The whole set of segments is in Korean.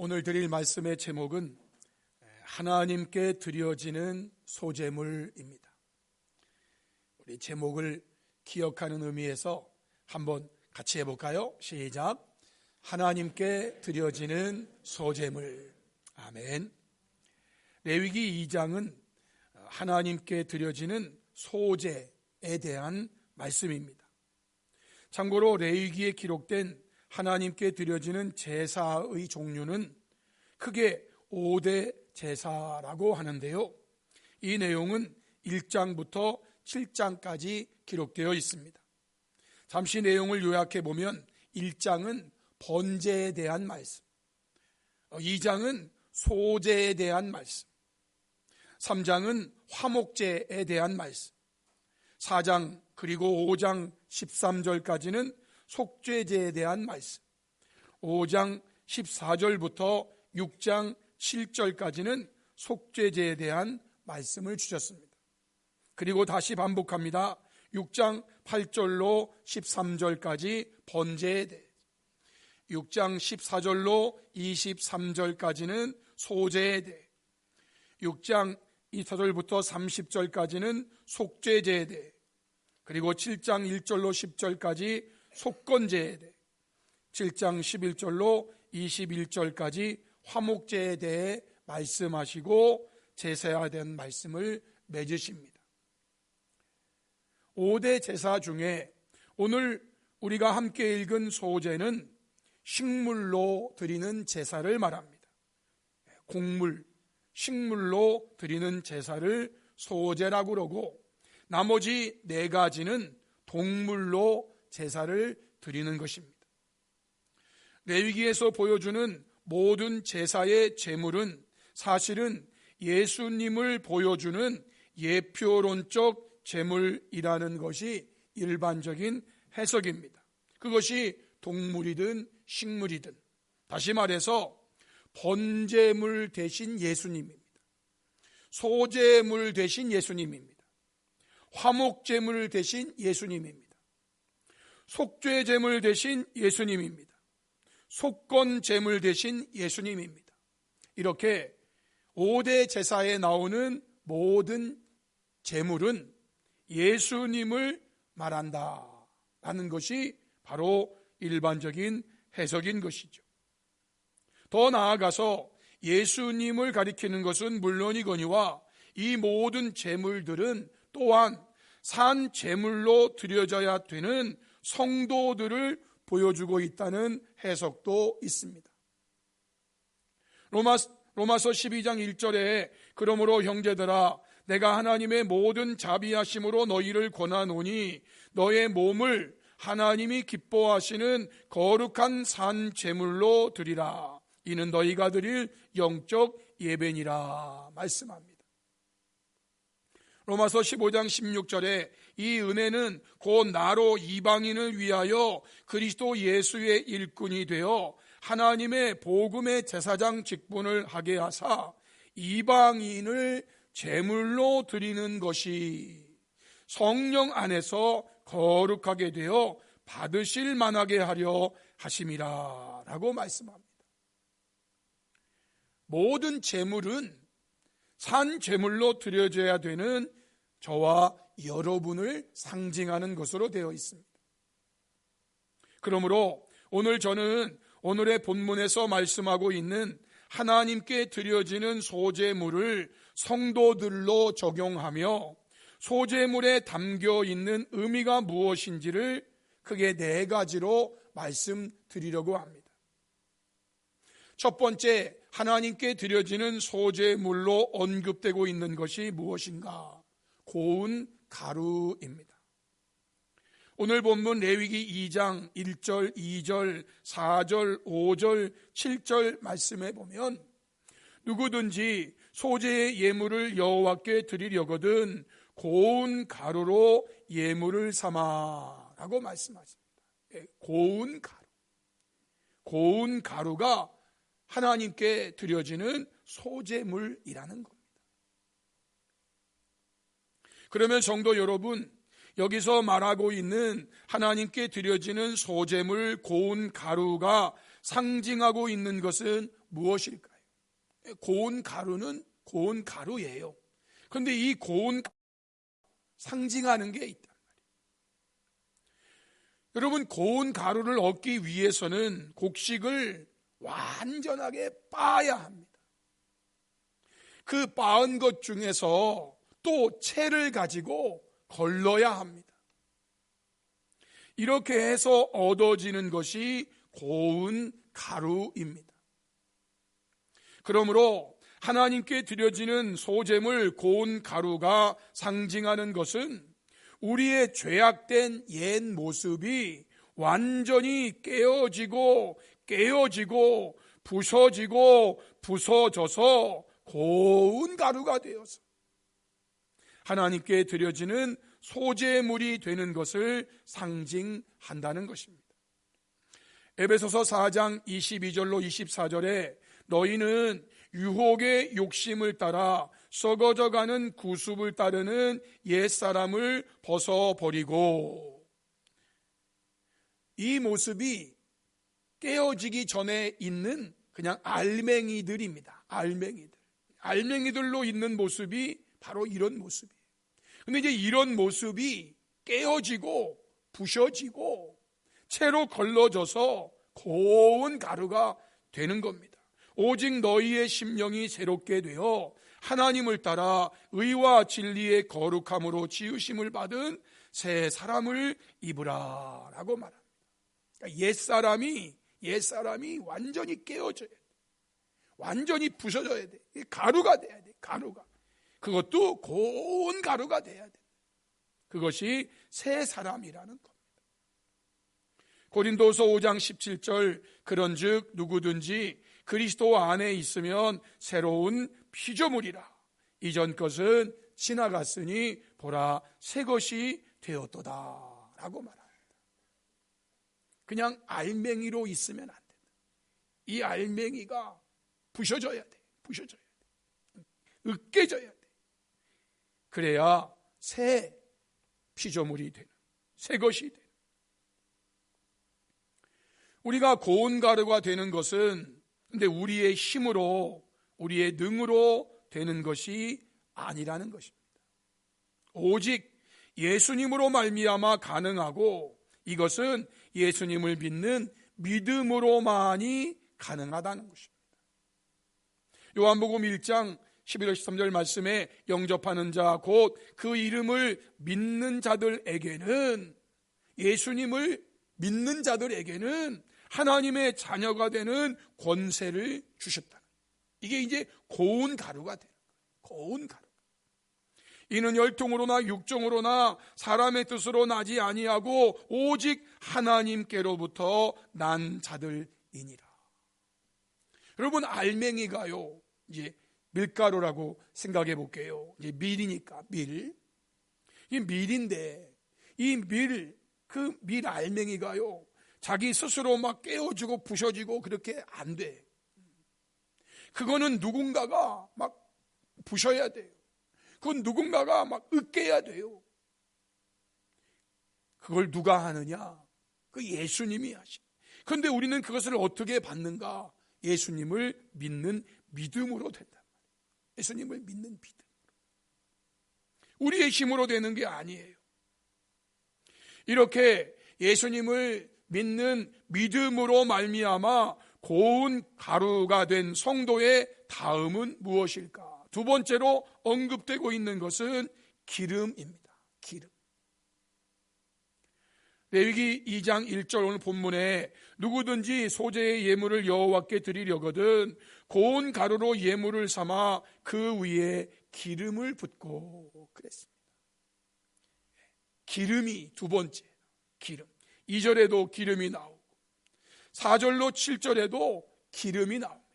오늘 드릴 말씀의 제목은 하나님께 드려지는 소재물입니다. 우리 제목을 기억하는 의미에서 한번 같이 해볼까요? 시작. 하나님께 드려지는 소재물. 아멘. 레위기 2장은 하나님께 드려지는 소재에 대한 말씀입니다. 참고로 레위기에 기록된 하나님께 드려지는 제사의 종류는 크게 5대 제사라고 하는데요. 이 내용은 1장부터 7장까지 기록되어 있습니다. 잠시 내용을 요약해 보면 1장은 번제에 대한 말씀, 2장은 소제에 대한 말씀, 3장은 화목제에 대한 말씀, 4장 그리고 5장 13절까지는 속죄제에 대한 말씀. 5장 14절부터 6장 7절까지는 속죄제에 대한 말씀을 주셨습니다. 그리고 다시 반복합니다. 6장 8절로 13절까지 번제에 대해 6장 14절로 23절까지는 소제에 대해 6장 2절부터 30절까지는 속죄제에 대해 그리고 7장 1절로 10절까지 속건제에 대해 7장 11절로 21절까지 화목제에 대해 말씀하시고 제사화된 말씀을 맺으십니다. 5대 제사 중에 오늘 우리가 함께 읽은 소제는 식물로 드리는 제사를 말합니다. 곡물, 식물로 드리는 제사를 소제라고 그러고 나머지 네 가지는 동물로 제사를 드리는 것입니다. 레위기에서 보여주는 모든 제사의 제물은 사실은 예수님을 보여주는 예표론적 제물이라는 것이 일반적인 해석입니다. 그것이 동물이든 식물이든 다시 말해서 번제물 대신 예수님입니다. 소제물 대신 예수님입니다. 화목제물 대신 예수님입니다. 속죄 제물 대신 예수님입니다. 속건 제물 대신 예수님입니다. 이렇게 5대 제사에 나오는 모든 제물은 예수님을 말한다. 라는 것이 바로 일반적인 해석인 것이죠. 더 나아가서 예수님을 가리키는 것은 물론이거니와 이 모든 제물들은 또한 산 제물로 드려져야 되는 성도들을 보여주고 있다는 해석도 있습니다. 로마, 로마서 12장 1절에 그러므로 형제들아 내가 하나님의 모든 자비하심으로 너희를 권하노니 너의 몸을 하나님이 기뻐하시는 거룩한 산 제물로 드리라. 이는 너희가 드릴 영적 예배니라 말씀합니다. 로마서 15장 16절에 이 은혜는 곧 나로 이방인을 위하여 그리스도 예수의 일꾼이 되어 하나님의 복음의 제사장 직분을 하게 하사 이방인을 제물로 드리는 것이 성령 안에서 거룩하게 되어 받으실 만하게 하려 하심이라 라고 말씀합니다. 모든 제물은 산 제물로 드려져야 되는 저와 여러분을 상징하는 것으로 되어 있습니다. 그러므로 오늘 저는 오늘의 본문에서 말씀하고 있는 하나님께 드려지는 소재물을 성도들로 적용하며 소재물에 담겨 있는 의미가 무엇인지를 크게 네 가지로 말씀드리려고 합니다. 첫 번째, 하나님께 드려지는 소재물로 언급되고 있는 것이 무엇인가? 고운 가루입니다. 오늘 본문 레위기 2장 1절, 2절, 4절, 5절, 7절 말씀에 보면 누구든지 소재의 예물을 여호와께 드리려거든 고운 가루로 예물을 삼아라고 말씀하십니다. 예, 고운 가루. 고운 가루가 하나님께 드려지는 소재물이라는 것. 그러면 성도 여러분, 여기서 말하고 있는 하나님께 드려지는 소재물 고운 가루가 상징하고 있는 것은 무엇일까요? 고운 가루는 고운 가루예요. 그런데 이 고운 상징하는 게 있단. 여러분, 고운 가루를 얻기 위해서는 곡식을 완전하게 빻아야 합니다. 그 빻은 것 중에서 또 채를 가지고 걸러야 합니다. 이렇게 해서 얻어지는 것이 고운 가루입니다. 그러므로 하나님께 드려지는 소재물 고운 가루가 상징하는 것은 우리의 죄악된 옛 모습이 완전히 깨어지고 깨어지고 부서지고 부서져서 고운 가루가 되어서 하나님께 드려지는 소재물이 되는 것을 상징한다는 것입니다. 에베소서 4장 22절로 24절에 너희는 유혹의 욕심을 따라 썩어져 가는 구습을 따르는 옛사람을 벗어버리고 이 모습이 깨어지기 전에 있는 그냥 알맹이들입니다. 알맹이들. 알맹이들로 있는 모습이 바로 이런 모습이에요. 근데 이제 이런 모습이 깨어지고 부셔지고 채로 걸러져서 고운 가루가 되는 겁니다. 오직 너희의 심령이 새롭게 되어 하나님을 따라 의와 진리의 거룩함으로 지으심을 받은 새 사람을 입으라 라고 말합니다. 그러니까 옛 사람이 옛 사람이 완전히 깨어져야 돼. 완전히 부서져야 돼. 가루가 돼야 돼. 가루가. 그것도 고운 가루가 돼야 돼. 그것이 새 사람이라는 겁니다. 고린도서 5장 17절 그런즉 누구든지 그리스도 안에 있으면 새로운 피조물이라 이전 것은 지나갔으니 보라 새 것이 되었도다라고 말합니다. 그냥 알맹이로 있으면 안 된다. 이 알맹이가 부셔져야 돼. 부셔져야 돼. 으깨져야 돼. 그래야 새 피조물이 되는 새 것이 되는 우리가 고운 가루가 되는 것은 근데 우리의 힘으로 우리의 능으로 되는 것이 아니라는 것입니다. 오직 예수님으로 말미암아 가능하고 이것은 예수님을 믿는 믿음으로만이 가능하다는 것입니다. 요한복음 1장 11월 13절 말씀에 영접하는 자 곧 그 이름을 믿는 자들에게는 예수님을 믿는 자들에게는 하나님의 자녀가 되는 권세를 주셨다. 이게 이제 고운 가루가 되는 거예요. 고운 가루. 이는 혈통으로나 육종으로나 사람의 뜻으로 나지 아니하고 오직 하나님께로부터 난 자들이니라. 여러분 알맹이가요. 이제 밀가루라고 생각해 볼게요. 이제 밀이니까 밀. 이 밀인데 이 밀, 그 밀 알맹이가요. 자기 스스로 막 깨어지고 부셔지고 그렇게 안 돼. 그거는 누군가가 막 부셔야 돼요. 그건 누군가가 막 으깨야 돼요. 그걸 누가 하느냐? 그 예수님이 하시. 그런데 우리는 그것을 어떻게 받는가? 예수님을 믿는 믿음으로 된다. 예수님을 믿는 믿음. 우리의 힘으로 되는 게 아니에요. 이렇게 예수님을 믿는 믿음으로 말미암아 고운 가루가 된 성도의 다음은 무엇일까? 두 번째로 언급되고 있는 것은 기름입니다. 기름. 레위기 2장 1절 오늘 본문에 누구든지 소재의 예물을 여호와께 드리려거든 고운 가루로 예물을 삼아 그 위에 기름을 붓고 그랬습니다. 기름이 두 번째 기름. 2절에도 기름이 나오고 4절로 7절에도 기름이 나옵니다.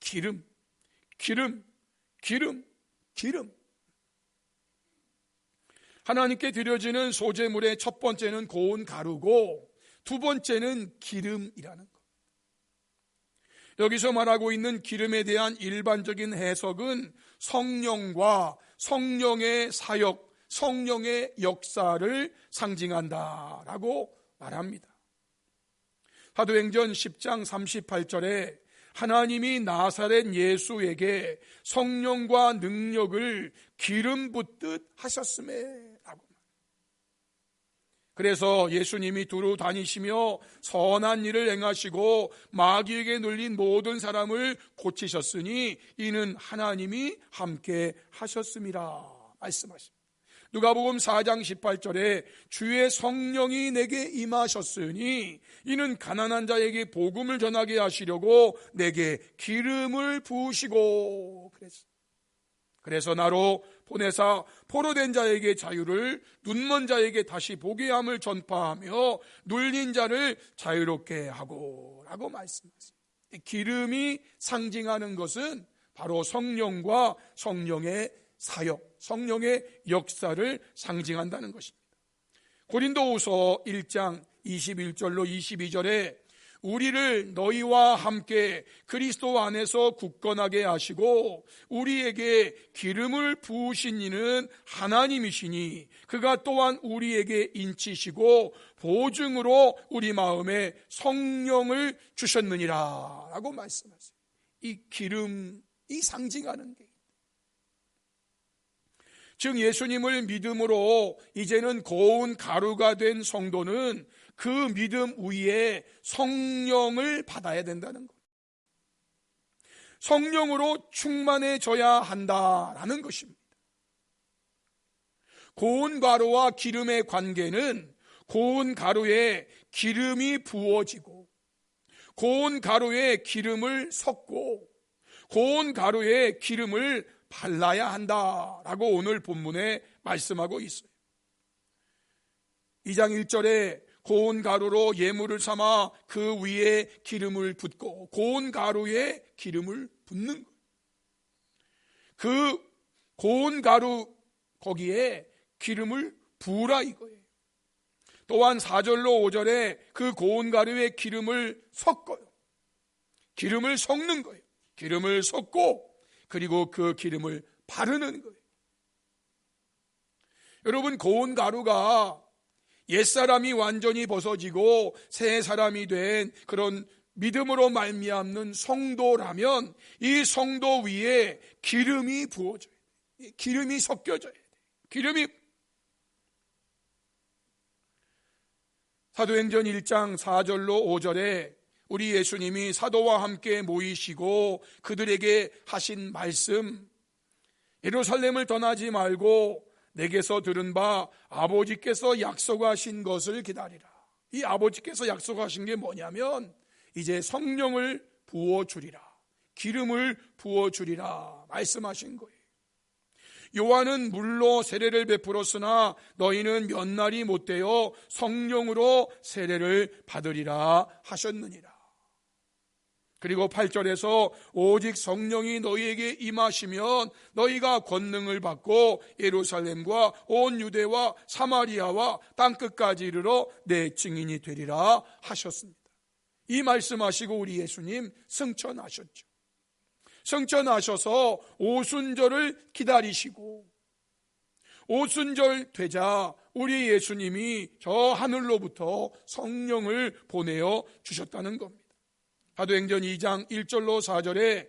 기름, 기름, 기름, 기름. 하나님께 드려지는 소재물의 첫 번째는 고운 가루고 두 번째는 기름이라는 것. 여기서 말하고 있는 기름에 대한 일반적인 해석은 성령과 성령의 사역, 성령의 역사를 상징한다라고 말합니다. 사도행전 10장 38절에 하나님이 나사렛 예수에게 성령과 능력을 기름 붓듯 하셨음에. 그래서 예수님이 두루 다니시며 선한 일을 행하시고 마귀에게 눌린 모든 사람을 고치셨으니 이는 하나님이 함께 하셨습니다. 말씀하십니다. 누가복음 4장 18절에 주의 성령이 내게 임하셨으니 이는 가난한 자에게 복음을 전하게 하시려고 내게 기름을 부으시고 그랬어. 그래서 나로 보내사 포로된 자에게 자유를 눈먼 자에게 다시 보게 함을 전파하며 눌린 자를 자유롭게 하고 라고 말씀하세요. 기름이 상징하는 것은 바로 성령과 성령의 사역, 성령의 역사를 상징한다는 것입니다. 고린도후서 1장 21절로 22절에 우리를 너희와 함께 그리스도 안에서 굳건하게 하시고 우리에게 기름을 부으신 이는 하나님이시니 그가 또한 우리에게 인치시고 보증으로 우리 마음에 성령을 주셨느니라 라고 말씀하세요. 이 기름이 상징하는 게 즉 예수님을 믿음으로 이제는 고운 가루가 된 성도는 그 믿음 위에 성령을 받아야 된다는 것. 성령으로 충만해져야 한다라는 것입니다. 고운 가루와 기름의 관계는 고운 가루에 기름이 부어지고 고운 가루에 기름을 섞고 고운 가루에 기름을 발라야 한다라고 오늘 본문에 말씀하고 있어요. 2장 1절에 고운 가루로 예물을 삼아 그 위에 기름을 붓고 고운 가루에 기름을 붓는 거예요. 그 고운 가루 거기에 기름을 부으라 이거예요. 또한 4절로 5절에 그 고운 가루에 기름을 섞어요. 기름을 섞는 거예요. 기름을 섞고 그리고 그 기름을 바르는 거예요. 여러분 고운 가루가 옛사람이 완전히 벗어지고 새 사람이 된 그런 믿음으로 말미암는 성도라면 이 성도 위에 기름이 부어져야 돼. 기름이 섞여져야 돼. 기름이 사도행전 1장 4절로 5절에 우리 예수님이 사도와 함께 모이시고 그들에게 하신 말씀 예루살렘을 떠나지 말고 내게서 들은 바 아버지께서 약속하신 것을 기다리라. 이 아버지께서 약속하신 게 뭐냐면 이제 성령을 부어 주리라. 기름을 부어 주리라 말씀하신 거예요. 요한은 물로 세례를 베풀었으나 너희는 몇 날이 못 되어 성령으로 세례를 받으리라 하셨느니라. 그리고 8절에서 오직 성령이 너희에게 임하시면 너희가 권능을 받고 예루살렘과 온 유대와 사마리아와 땅끝까지 이르러 내 증인이 되리라 하셨습니다. 이 말씀하시고 우리 예수님 승천하셨죠. 승천하셔서 오순절을 기다리시고 오순절 되자 우리 예수님이 저 하늘로부터 성령을 보내어 주셨다는 겁니다. 사도행전 2장 1절로 4절에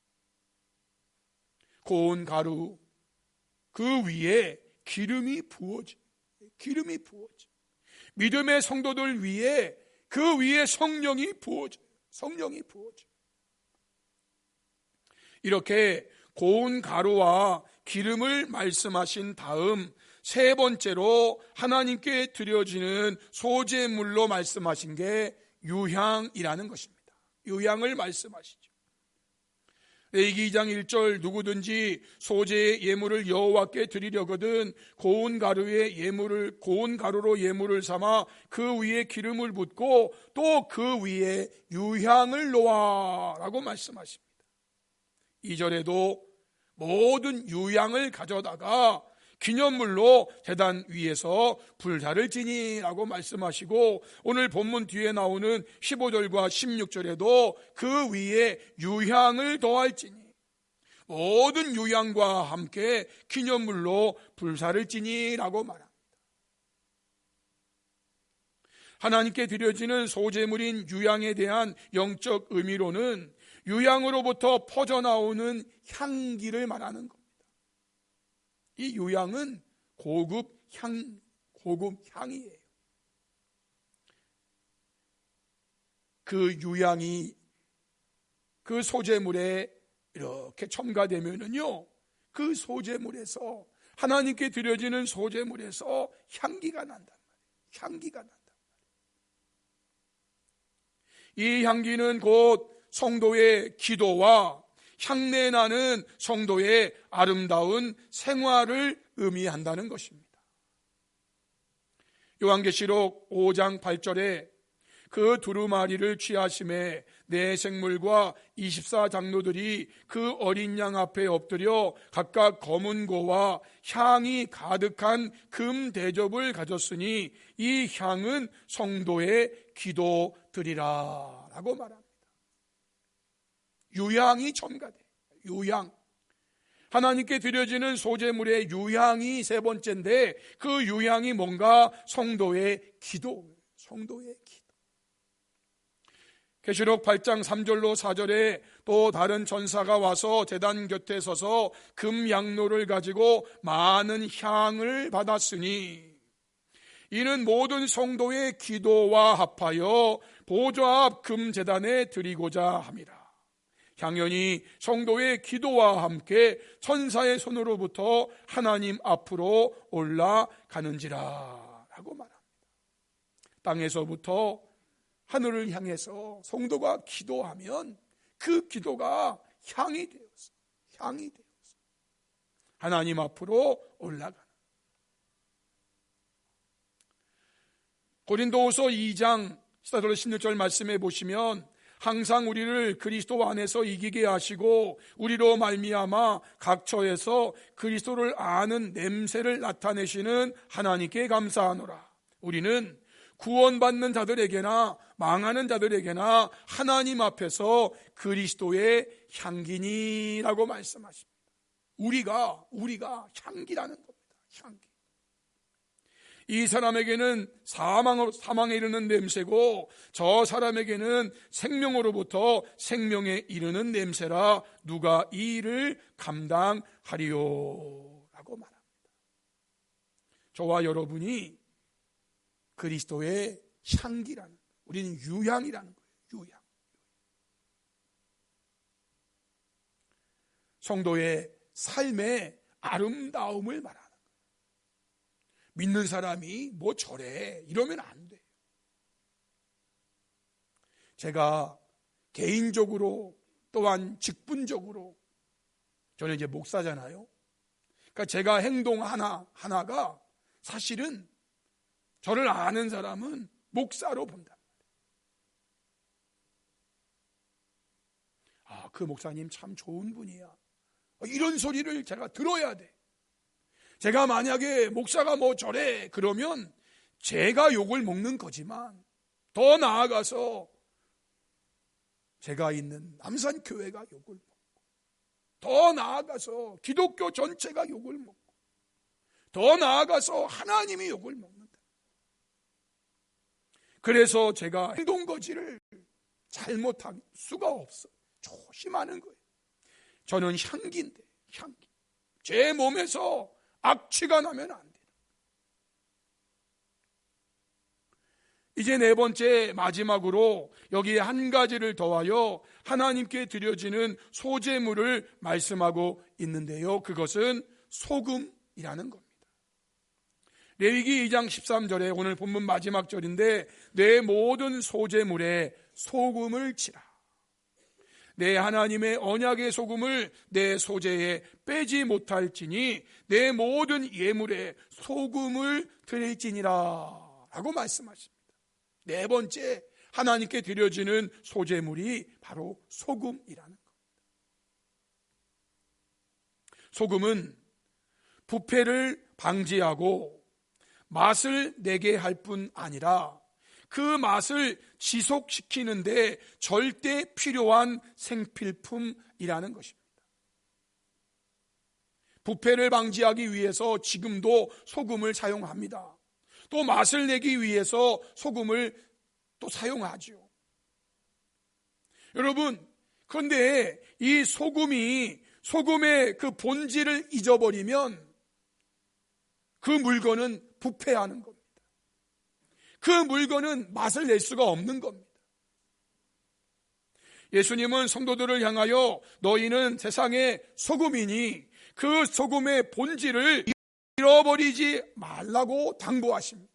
고운 가루 그 위에 기름이 부어져. 기름이 부어져. 믿음의 성도들 위에 그 위에 성령이 부어져. 성령이 부어져. 이렇게 고운 가루와 기름을 말씀하신 다음 세 번째로 하나님께 드려지는 소재물로 말씀하신 게 유향이라는 것입니다. 유향을 말씀하시죠. 레이기 2장 1절 누구든지 소재의 예물을 여호와께 드리려거든 고운 가루에 예물을 고운 가루로 예물을 삼아 그 위에 기름을 붓고 또 그 위에 유향을 놓아라고 말씀하십니다. 2절에도 모든 유양을 가져다가 기념물로 재단 위에서 불사를 지니라고 말씀하시고 오늘 본문 뒤에 나오는 15절과 16절에도 그 위에 유향을 더할지니 모든 유향과 함께 기념물로 불사를 지니라고 말합니다. 하나님께 드려지는 소재물인 유향에 대한 영적 의미로는 유향으로부터 퍼져나오는 향기를 말하는 겁니다. 이 유향은 고급 향, 고급 향이에요. 그 유향이 그 소재물에 이렇게 첨가되면은요, 그 소재물에서 하나님께 드려지는 소재물에서 향기가 난단 말이에요. 향기가 난단 말이에요. 이 향기는 곧 성도의 기도와 향내 나는 성도의 아름다운 생활을 의미한다는 것입니다. 요한계시록 5장 8절에 그 두루마리를 취하심에 내 생물과 24장로들이 그 어린 양 앞에 엎드려 각각 검은 고와 향이 가득한 금 대접을 가졌으니 이 향은 성도의 기도드리라 라고 말합니다. 유향이 첨가돼. 유향. 하나님께 드려지는 소재물의 유향이 세 번째인데 그 유향이 뭔가 성도의 기도, 성도의 기도. 계시록 8장 3절로 4절에 또 다른 전사가 와서 재단 곁에 서서 금 양로를 가지고 많은 향을 받았으니 이는 모든 성도의 기도와 합하여 보좌 앞 금 재단에 드리고자 함이라. 향연이 성도의 기도와 함께 천사의 손으로부터 하나님 앞으로 올라가는지라 라고 말합니다. 땅에서부터 하늘을 향해서 성도가 기도하면 그 기도가 향이 되어서 향이 되어서 하나님 앞으로 올라가는 고린도후서 2장 14절 16절 말씀해 보시면 항상 우리를 그리스도 안에서 이기게 하시고 우리로 말미암아 각처에서 그리스도를 아는 냄새를 나타내시는 하나님께 감사하노라. 우리는 구원받는 자들에게나 망하는 자들에게나 하나님 앞에서 그리스도의 향기니라고 말씀하십니다. 우리가 우리가 향기라는 겁니다. 향기. 이 사람에게는 사망으로, 사망에 이르는 냄새고 저 사람에게는 생명으로부터 생명에 이르는 냄새라 누가 이 일을 감당하리요 라고 말합니다. 저와 여러분이 그리스도의 향기라는 우리는 유향이라는 거예요. 유향. 성도의 삶의 아름다움을 말합니다. 믿는 사람이 뭐 저래 이러면 안 돼요. 제가 개인적으로 또한 직분적으로 저는 이제 목사잖아요. 그러니까 제가 행동 하나 하나가 사실은 저를 아는 사람은 목사로 본다. 아, 그 목사님 참 좋은 분이야. 이런 소리를 제가 들어야 돼. 제가 만약에 목사가 뭐 저래 그러면 제가 욕을 먹는 거지만 더 나아가서 제가 있는 남산 교회가 욕을 먹고 더 나아가서 기독교 전체가 욕을 먹고 더 나아가서 하나님이 욕을 먹는다. 그래서 제가 행동 거지를 잘못할 수가 없어. 조심하는 거예요. 저는 향기인데, 향기. 제 몸에서 악취가 나면 안 돼요. 이제 네 번째 마지막으로 여기에 한 가지를 더하여 하나님께 드려지는 소재물을 말씀하고 있는데요. 그것은 소금이라는 겁니다. 레위기 2장 13절에 오늘 본문 마지막 절인데 내 모든 소재물에 소금을 치라. 내 하나님의 언약의 소금을 내 소재에 빼지 못할지니 내 모든 예물에 소금을 드릴지니라 라고 말씀하십니다. 네 번째 하나님께 드려지는 소재물이 바로 소금이라는 겁니다. 소금은 부패를 방지하고 맛을 내게 할 뿐 아니라 그 맛을 지속시키는데 절대 필요한 생필품이라는 것입니다. 부패를 방지하기 위해서 지금도 소금을 사용합니다. 또 맛을 내기 위해서 소금을 또 사용하죠. 여러분, 그런데 이 소금이 소금의 그 본질을 잊어버리면 그 물건은 부패하는 겁니다. 그 물건은 맛을 낼 수가 없는 겁니다. 예수님은 성도들을 향하여 너희는 세상의 소금이니 그 소금의 본질을 잃어버리지 말라고 당부하십니다.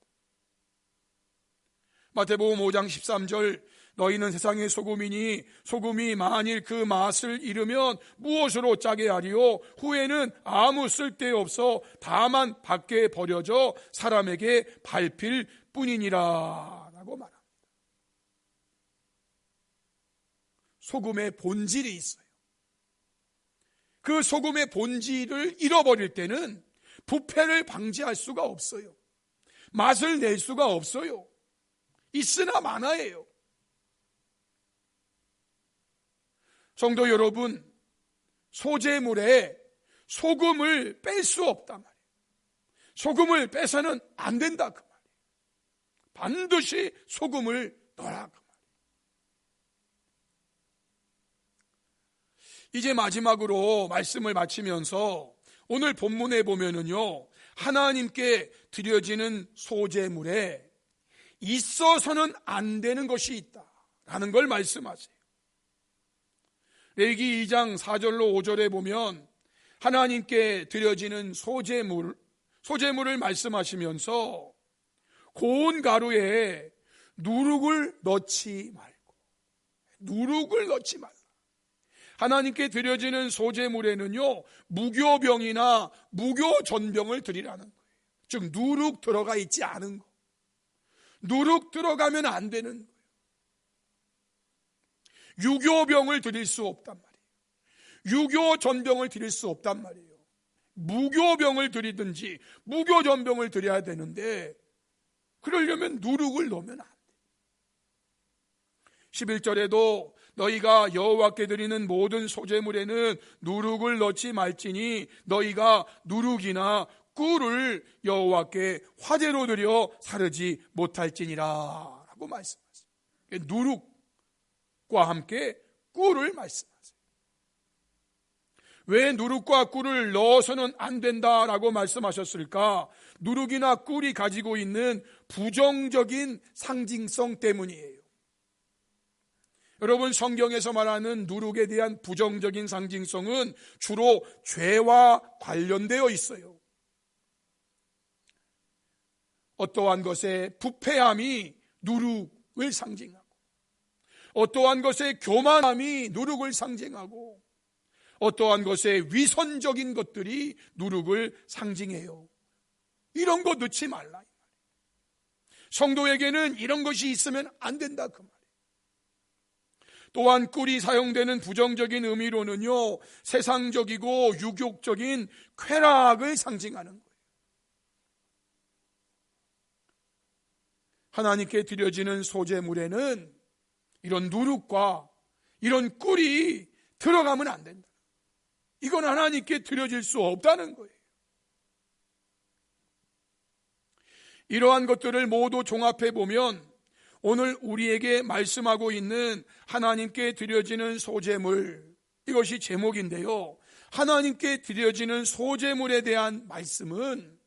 마태복음 5장 13절 너희는 세상의 소금이니 소금이 만일 그 맛을 잃으면 무엇으로 짜게 하리요 후에는 아무 쓸데없어 다만 밖에 버려져 사람에게 밟힐 뿐이니라 라고 말합니다. 소금의 본질이 있어요. 그 소금의 본질을 잃어버릴 때는 부패를 방지할 수가 없어요. 맛을 낼 수가 없어요. 있으나 마나예요. 성도 여러분, 소재물에 소금을 뺄 수 없단 말이에요. 소금을 빼서는 안 된다. 반드시 소금을 넣어라 그. 이제 마지막으로 말씀을 마치면서 오늘 본문에 보면은요, 하나님께 드려지는 소재물에 있어서는 안 되는 것이 있다 라는 걸 말씀하세요. 레기 2장 4절로 5절에 보면 하나님께 드려지는 소재물, 소재물을 말씀하시면서 고운 가루에 누룩을 넣지 말고, 누룩을 넣지 말라. 하나님께 드려지는 소재물에는요, 무교병이나 무교전병을 드리라는 거예요. 즉, 누룩 들어가 있지 않은 거. 누룩 들어가면 안 되는 거예요. 유교병을 드릴 수 없단 말이에요. 유교 전병을 드릴 수 없단 말이에요. 무교병을 드리든지 무교 전병을 드려야 되는데 그러려면 누룩을 넣으면 안 돼. 11절에도 너희가 여호와께 드리는 모든 소재물에는 누룩을 넣지 말지니 너희가 누룩이나 꿀을 여호와께 화제로 드려 사르지 못할지니라 라고 말씀하세요. 누룩 과 함께 꿀을 말씀하세요. 왜 누룩과 꿀을 넣어서는 안 된다라고 말씀하셨을까? 누룩이나 꿀이 가지고 있는 부정적인 상징성 때문이에요. 여러분 성경에서 말하는 누룩에 대한 부정적인 상징성은 주로 죄와 관련되어 있어요. 어떠한 것의 부패함이 누룩을 상징합니다. 어떠한 것의 교만함이 누룩을 상징하고 어떠한 것의 위선적인 것들이 누룩을 상징해요. 이런 거 넣지 말라. 성도에게는 이런 것이 있으면 안 된다 그 말이에요. 또한 꿀이 사용되는 부정적인 의미로는요 세상적이고 유욕적인 쾌락을 상징하는 거예요. 하나님께 드려지는 소재물에는 이런 누룩과 이런 꿀이 들어가면 안 된다. 이건 하나님께 드려질 수 없다는 거예요. 이러한 것들을 모두 종합해 보면 오늘 우리에게 말씀하고 있는 하나님께 드려지는 소재물 이것이 제목인데요. 하나님께 드려지는 소재물에 대한 말씀은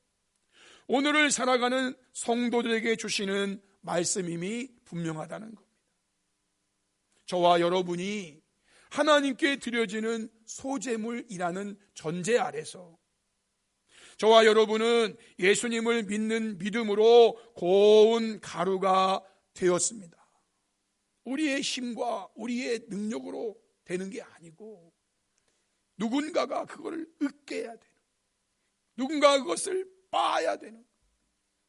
오늘을 살아가는 성도들에게 주시는 말씀임이 분명하다는 것. 저와 여러분이 하나님께 드려지는 소재물이라는 전제 아래서 저와 여러분은 예수님을 믿는 믿음으로 고운 가루가 되었습니다. 우리의 힘과 우리의 능력으로 되는 게 아니고 누군가가 그걸 으깨야 되는 누군가 그것을 빻아야 되는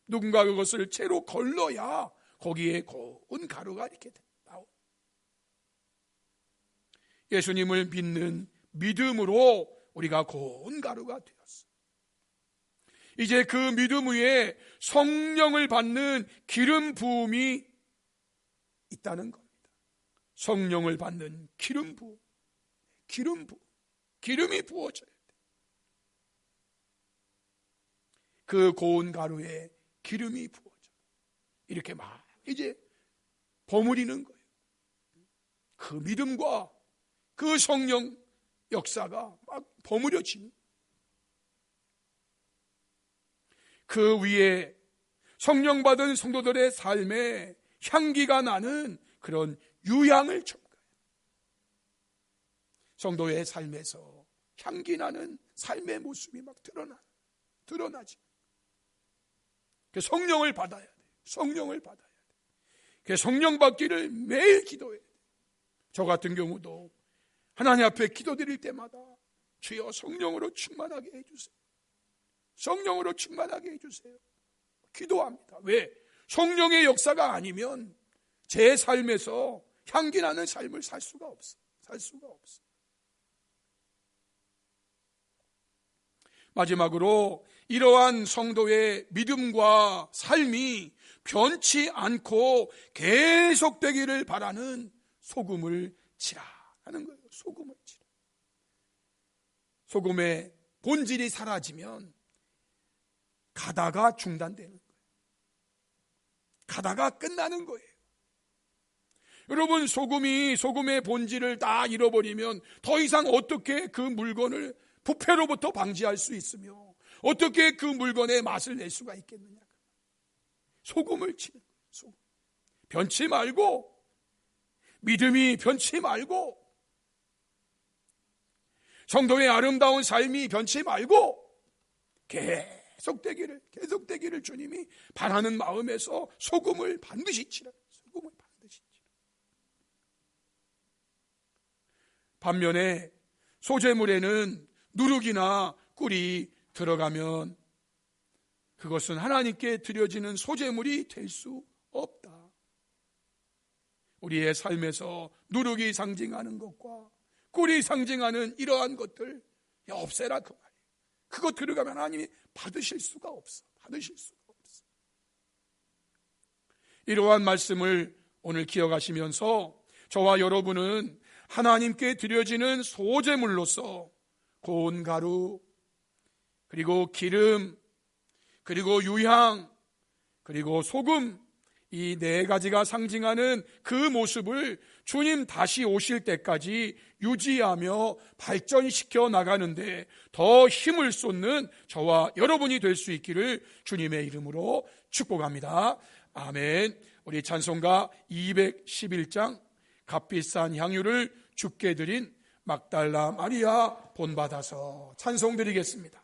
누군가 그것을 채로 걸러야 거기에 고운 가루가 이렇게 됩니다. 예수님을 믿는 믿음으로 우리가 고운 가루가 되었어. 이제 그 믿음 위에 성령을 받는 기름 부음이 있다는 겁니다. 성령을 받는 기름 부음. 기름 부음. 기름이 부어져야 돼. 그 고운 가루에 기름이 부어져. 이렇게 막 이제 버무리는 거예요. 그 믿음과 그 성령 역사가 막 버무려지는 그 위에 성령 받은 성도들의 삶에 향기가 나는 그런 유향을 첨가해요. 성도의 삶에서 향기 나는 삶의 모습이 막 드러나, 드러나지. 그 성령을 받아야 돼. 성령을 받아야 돼. 그 성령 받기를 매일 기도해. 저 같은 경우도 하나님 앞에 기도드릴 때마다 주여 성령으로 충만하게 해주세요. 성령으로 충만하게 해주세요. 기도합니다. 왜? 성령의 역사가 아니면 제 삶에서 향기 나는 삶을 살 수가 없어. 살 수가 없어. 마지막으로 이러한 성도의 믿음과 삶이 변치 않고 계속되기를 바라는 소금을 치라 하는 거예요. 소금을 치라. 소금의 본질이 사라지면 가다가 중단되는 거예요. 가다가 끝나는 거예요. 여러분 소금이 소금의 본질을 다 잃어버리면 더 이상 어떻게 그 물건을 부패로부터 방지할 수 있으며 어떻게 그 물건의 맛을 낼 수가 있겠느냐. 소금을 치는 거예요. 소금. 변치 말고 믿음이 변치 말고 성도의 아름다운 삶이 변치 말고 계속되기를 계속되기를 주님이 바라는 마음에서 소금을 반드시 치라. 소금을 반드시 치라. 반면에 소재물에는 누룩이나 꿀이 들어가면 그것은 하나님께 드려지는 소재물이 될 수 없다. 우리의 삶에서 누룩이 상징하는 것과 꿀이 상징하는 이러한 것들 없애라 그 말이에요. 그거 들어가면 하나님이 받으실 수가 없어. 받으실 수가 없어. 이러한 말씀을 오늘 기억하시면서 저와 여러분은 하나님께 드려지는 소재물로서 고운 가루, 그리고 기름, 그리고 유향, 그리고 소금, 이 네 가지가 상징하는 그 모습을 주님 다시 오실 때까지 유지하며 발전시켜 나가는데 더 힘을 쏟는 저와 여러분이 될 수 있기를 주님의 이름으로 축복합니다. 아멘. 우리 찬송가 211장 값비싼 향유를 죽게 드린 막달라 마리아 본받아서 찬송 드리겠습니다.